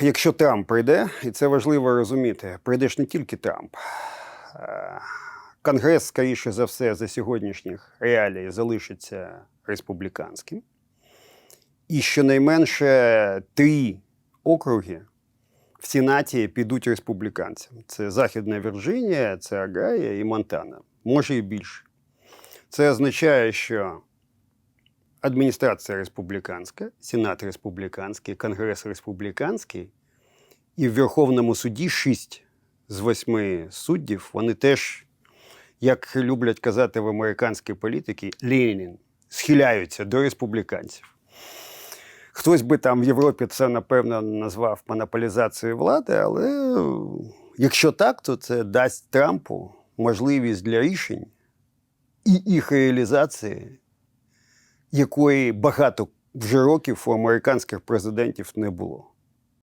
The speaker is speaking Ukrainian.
Якщо Трамп прийде, і це важливо розуміти, прийде ж не тільки Трамп. Е, Конгрес, скоріше за все, за сьогоднішніх реалій залишиться республіканським. І щонайменше три округи в Сенаті підуть республіканцям: це Західна Вірджинія, це Агая і Монтана. Може і більше. Це означає, що адміністрація республіканська, Сенат республіканський, Конгрес республіканський, і в Верховному суді шість з восьми суддів, вони теж, як люблять казати в американській політиці, Ленін, схиляються до республіканців. Хтось би там в Європі це, напевно, назвав монополізацією влади, але якщо так, то це дасть Трампу можливість для рішень і їх реалізації, якої багато вже років у американських президентів не було.